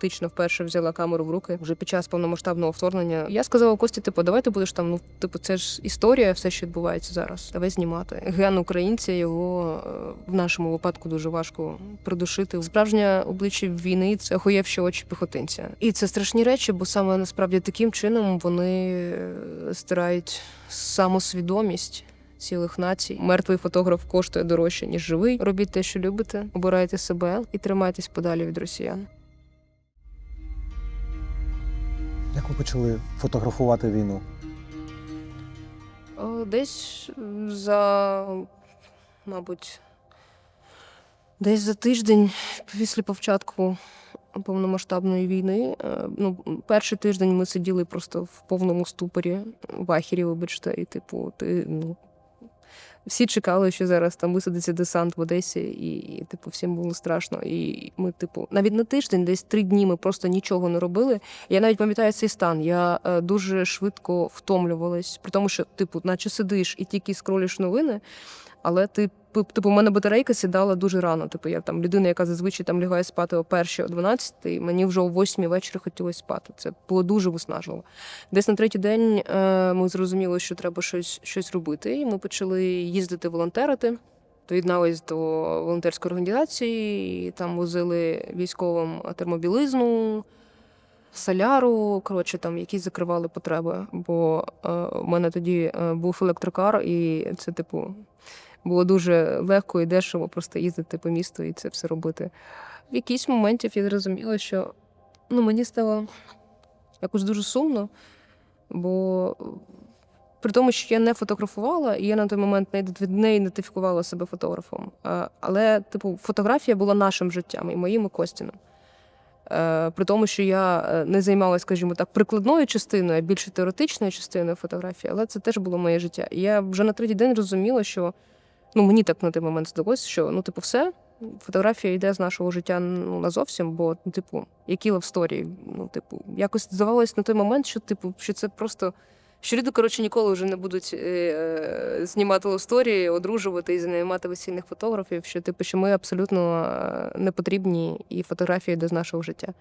фактично вперше взяла камеру в руки вже під час повномасштабного вторгнення. Я сказала Кості, типу, давай ти будеш там. Ну, типу, це ж історія, все, що відбувається зараз. Давай знімати. Ген українця його е, в нашому випадку дуже важко придушити. Справжнє обличчя війни це охуєвші очі піхотинця. І це страшні речі, бо саме насправді таким чином вони е, стирають самосвідомість. Цілих націй мертвий фотограф коштує дорожче ніж живий. Робіть те, що любите, обирайте себе і тримайтесь подалі від росіян. Як ви почали фотографувати війну? Десь за, мабуть, десь за тиждень після початку повномасштабної війни. е, Ну, перший тиждень ми сиділи просто в повному ступорі, в ахірі, вибачте, і типу, ти ну. Всі чекали, що зараз там висадиться десант в Одесі, і, і типу всім було страшно. І ми, типу, навіть на тиждень, десь три дні ми просто нічого не робили. Я навіть пам'ятаю цей стан. Я е, дуже швидко втомлювалась, при тому, що, типу, наче сидиш і тільки скролиш новини, але ти. Типу, у мене батарейка сідала дуже рано. Типу, я там людина, яка зазвичай там лягає спати о першій, о 12, і мені вже о 8 вечора хотілося спати. Це було дуже виснажливо. Десь на третій день е, ми зрозуміли, що треба щось, щось робити, і ми почали їздити волонтерити. Доєднались до волонтерської організації, і там возили військовим термобілизну, соляру, коротше, там якісь закривали потреби. Бо е, у мене тоді е, був електрокар, і це, типу, було дуже легко і дешево просто їздити по місту і це все робити. В якийсь момент я зрозуміла, що ну, мені стало якось дуже сумно, бо при тому, що я не фотографувала, і я на той момент не ідентифікувала себе фотографом. Але, типу, фотографія була нашим життям і моїм і Костіним. Е, При тому, що я е, не займалася, скажімо так, прикладною частиною, а більше теоретичною частиною фотографії, але це теж було моє життя. І я вже на третій день розуміла, що ну мені так на той момент здалося, що ну, типу, все, фотографія йде з нашого життя ну, назовсім, бо, типу, які лавсторії. Ну, типу, якось здавалось на той момент, що типу, що це просто. Що люди, коротше, ніколи вже не будуть е, е, знімати ловсторії, одружувати і знімати весільних фотографів, що типу, що ми абсолютно е, не потрібні, і фотографія йде з нашого життя.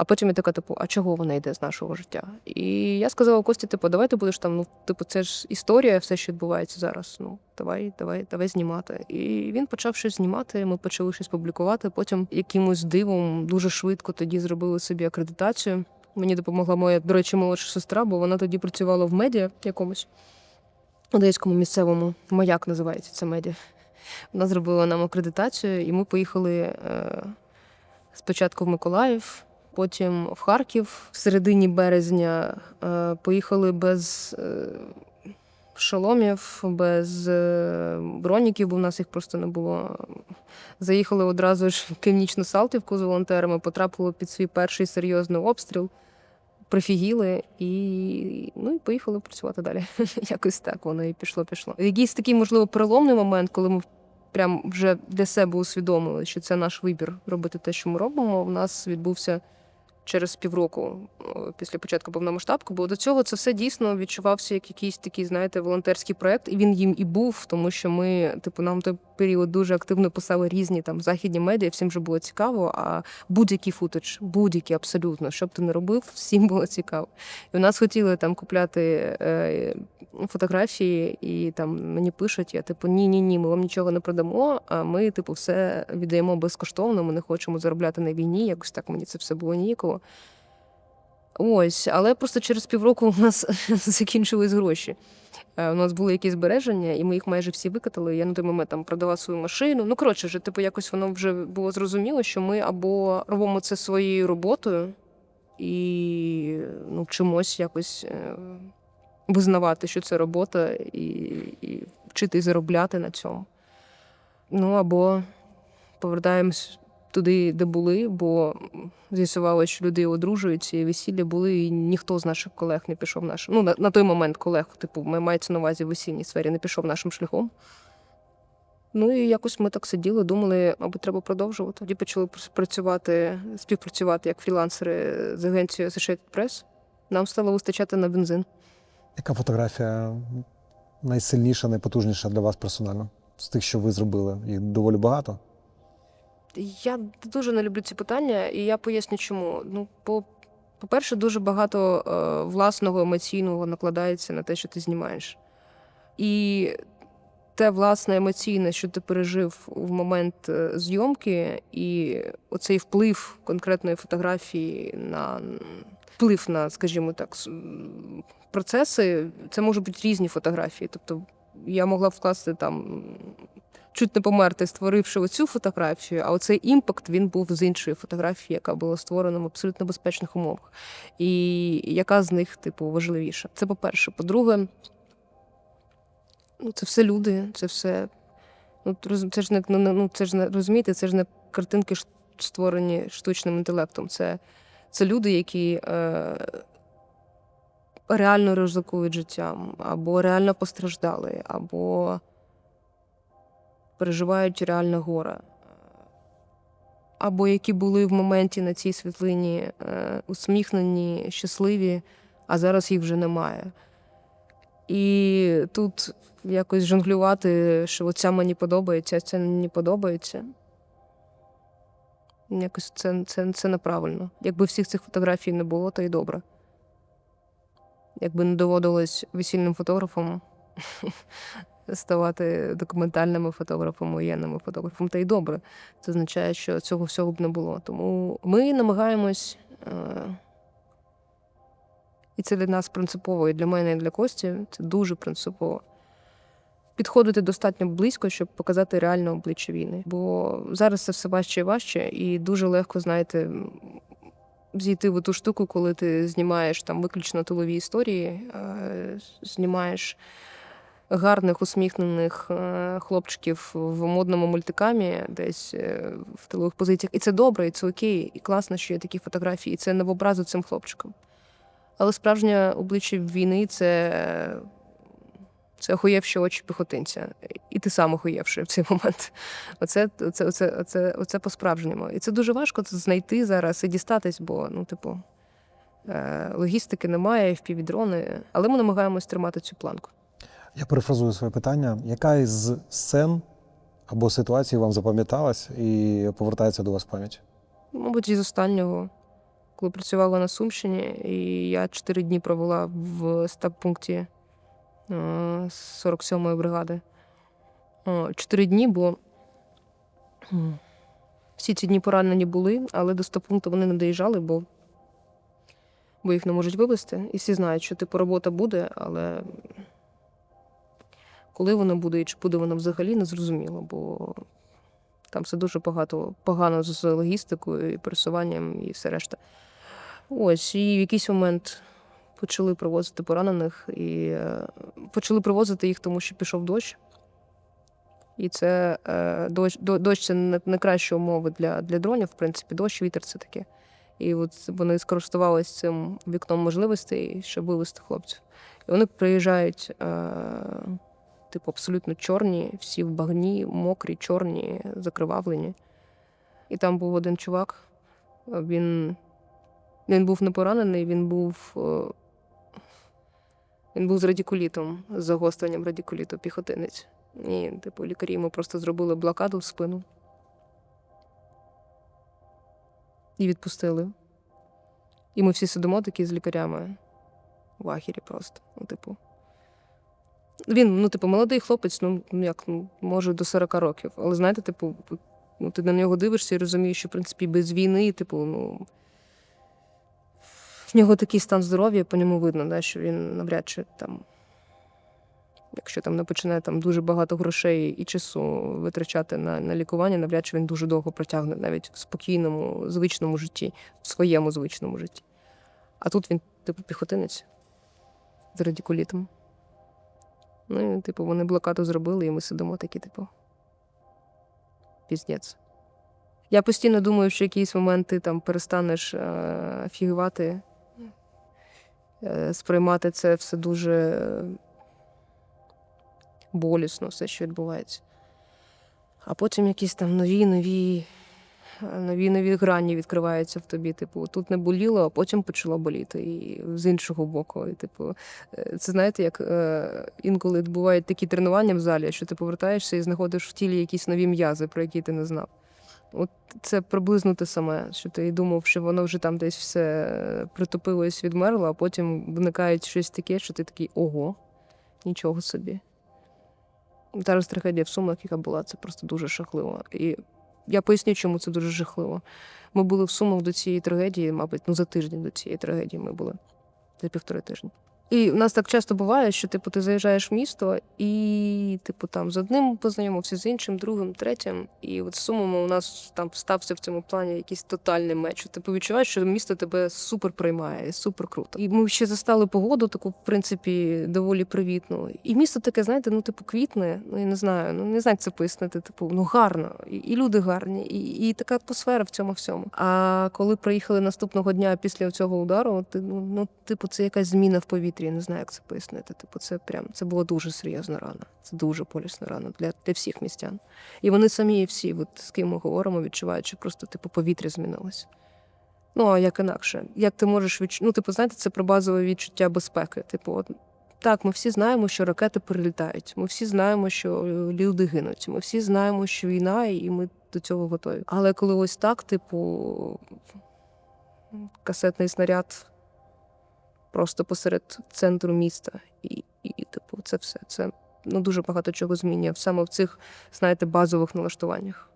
А потім я така, типу, а чого вона йде з нашого життя? І я сказала Кості, типу, давай ти будеш там, ну, типу, це ж історія, все, що відбувається зараз. Ну, давай, давай, давай знімати. І він почав щось знімати, ми почали щось публікувати. Потім якимось дивом дуже швидко тоді зробили собі акредитацію. Мені допомогла моя, до речі, молодша сестра, бо вона тоді працювала в медіа якомусь одеському місцевому. Маяк називається це медіа. Вона зробила нам акредитацію, і ми поїхали е, спочатку в Миколаїв, потім в Харків. В середині березня е, поїхали без е, шоломів, без е, броніків, бо в нас їх просто не було. Заїхали одразу ж в північну Салтівку з волонтерами, потрапили під свій перший серйозний обстріл, прифігіли і, ну, і поїхали працювати далі. Якось так воно і пішло, пішло. Якийсь такий, можливо, переломний момент, коли ми прям вже для себе усвідомили, що це наш вибір робити те, що ми робимо. У нас відбувся через півроку після початку повномасштабку, бо до цього це все дійсно відчувався як якийсь такий, знаєте, волонтерський проект, і він їм і був, тому що ми, типу, нам той період дуже активно писали різні там західні медіа, всім вже було цікаво. А будь-який футаж, будь-який абсолютно, що б ти не робив, всім було цікаво. І у нас хотіли там купляти е, фотографії, і там мені пишуть: я типу, ні, ні, ні, ми вам нічого не продамо. А ми, типу, все віддаємо безкоштовно. Ми не хочемо заробляти на війні. Якось так мені це все було ніяково. Ось, але просто через півроку у нас закінчились гроші. Е, У нас були якісь збереження, і ми їх майже всі викатали. Я на той момент там продала свою машину. Ну, коротше, вже, типу, якось воно вже було зрозуміло, що ми або робимо це своєю роботою і ну, вчимось якось е, визнавати, що це робота, і, і вчити заробляти на цьому. Ну, або повертаємось туди, де були, бо з'ясувалося, що люди одружуються, і весілля були, і ніхто з наших колег не пішов нашим. Ну, на, на той момент колег, типу, ми мається на увазі в весільній сфері, не пішов нашим шляхом. Ну і якось ми так сиділи, думали, мабуть, треба продовжувати. Тоді почали працювати, співпрацювати як фрілансери з агенцією Associated Press. Нам стало вистачати на бензин. Яка фотографія найсильніша, найпотужніша для вас персонально? З тих, що ви зробили? Їх доволі багато. Я дуже не люблю ці питання, і я поясню, чому. Ну, по, по-перше, дуже багато е, власного емоційного накладається на те, що ти знімаєш. І те власне емоційне, що ти пережив в момент е, зйомки, і оцей вплив конкретної фотографії на вплив на, скажімо так, процеси, це можуть бути різні фотографії. Тобто я могла вкласти там чуть не померти, створивши оцю фотографію, а оцей імпакт він був з іншої фотографії, яка була створена в абсолютно безпечних умовах. І яка з них, типу, важливіша? Це по-перше. По-друге, ну, це все люди, це все. Ну, це ж не ну, ну, це ж не розумієте, це ж не картинки створені штучним інтелектом. Це, це люди, які е, реально ризикують життям, або реально постраждали, або переживають реальне горе. Або які були в моменті на цій світлині е, усміхнені, щасливі, а зараз їх вже немає. І тут якось жонглювати, що оця мені подобається, а ця мені подобається. Якось це, це, це неправильно. Якби всіх цих фотографій не було, то й добре. Якби не доводилось весільним фотографом ставати документальними фотографами, воєнними фотографом, та й добре. Це означає, що цього всього б не було. Тому ми намагаємось. Е- і це для нас принципово, і для мене, і для Кості це дуже принципово. Підходити достатньо близько, щоб показати реальне обличчя війни. Бо зараз це все важче і важче, і дуже легко, знаєте, зійти в ту штуку, коли ти знімаєш там виключно тилові історії, е, знімаєш гарних, усміхнених е, хлопчиків в модному мультикамі, десь е, в тилових позиціях. І це добре, і це окей, і класно, що є такі фотографії, і це не в образу цим хлопчикам. Але справжнє обличчя війни це, це охуєвші очі піхотинця. І ти сам охуєвши в цей момент. Оце, оце, оце, оце, оце по-справжньому. І це дуже важко знайти зараз і дістатись, бо, ну, типу, е, логістики немає, впівдрони, але ми намагаємось тримати цю планку. Я перефразую своє питання. Яка із сцен або ситуацій вам запам'яталась і повертається до вас пам'ять? Мабуть, із останнього, коли працювала на Сумщині, і я чотири дні провела в стаб-пункті е, 47-ї бригади. Чотири дні, бо всі ці дні поранені були, але до стаб-пункту вони не доїжджали, бо, бо їх не можуть вивезти. І всі знають, що типу робота буде, але коли вона буде і чи буде вона взагалі, не зрозуміло, бо там все дуже багато погано з логістикою і пересуванням і все решта. Ось, і в якийсь момент почали привозити поранених і е, почали привозити їх, тому що пішов дощ. І це е, дощ, дощ це не кращі умови для, для дронів, в принципі, дощ, вітер це таке. І от вони скористувалися цим вікном можливостей, щоб вивезти хлопців. І вони приїжджають, е, типу, абсолютно чорні, всі в багні, мокрі, чорні, закривавлені. І там був один чувак. Він, він був не поранений, він був. е, Він був з радикулітом, з загостренням радикуліту, піхотинець. І, типу, лікарі йому просто зробили блокаду в спину. І відпустили. І ми всі сидимо такі з лікарями в ахірі просто. Ну, типу. Він, ну, типу, молодий хлопець, ну як, ну, може, до 40 років. Але знаєте, типу, ну, ти на нього дивишся і розумієш, що в принципі без війни, типу, ну. В нього такий стан здоров'я, по ньому видно, да, що він навряд чи там, якщо там не починає там дуже багато грошей і часу витрачати на, на лікування, навряд чи він дуже довго протягне навіть в спокійному, звичному житті, в своєму звичному житті. А тут він, типу, піхотинець з радикулітом. Ну, і, типу, вони блокаду зробили, і ми сидимо такі, типу. Піздець. Я постійно думаю, що в якийсь момент ти там перестанеш е, фігувати, е, сприймати це все дуже е, болісно, все, що відбувається. А потім якісь там нові, нові, нові, нові грані відкриваються в тобі. Типу, тут не боліло, а потім почало боліти. І з іншого боку. І, типу, е, це знаєте, як е, інколи бувають такі тренування в залі, що ти повертаєшся і знаходиш в тілі якісь нові м'язи, про які ти не знав. От це приблизно те саме, що ти думав, що воно вже там десь все притупилось, відмерло, а потім виникає щось таке, що ти такий ого, нічого собі. Зараз трагедія в Сумах, яка була, це просто дуже жахливо. І я поясню, чому це дуже жахливо. Ми були в Сумах до цієї трагедії, мабуть, ну за тиждень до цієї трагедії ми були за півтори тижні. І в нас так часто буває, що типу ти заїжджаєш в місто, і типу там з одним познайомився, з іншим, другим, третім. І от з сумами у нас там стався в цьому плані якийсь тотальний меч. Типу відчуваєш, що місто тебе супер приймає, супер круто. І ми ще застали погоду, таку, в принципі, доволі привітну. І місто таке, знаєте, ну типу квітне. Ну я не знаю, ну не знаю, як це пояснити. Типу, ну гарно, і, і люди гарні, і, і така атмосфера в цьому всьому. А коли приїхали наступного дня після цього удару, ти ну, ну типу, це якась зміна в повітрі. Я не знаю, як це пояснити. Типу, це прям це була дуже серйозна рана. Це дуже болісна рана для, для всіх містян. І вони самі всі, от з ким ми говоримо, відчувають, що просто типу повітря змінилось. Ну а як інакше? Як ти можеш відч... Ну, типу, знаєте, це про базове відчуття безпеки. Типу, от, так, ми всі знаємо, що ракети прилітають. Ми всі знаємо, що е, люди гинуть. Ми всі знаємо, що війна, і ми до цього готові. Але коли ось так, типу, касетний снаряд просто посеред центру міста, і, і типу, це все. Це ну дуже багато чого змінює саме в цих, знаєте, базових налаштуваннях.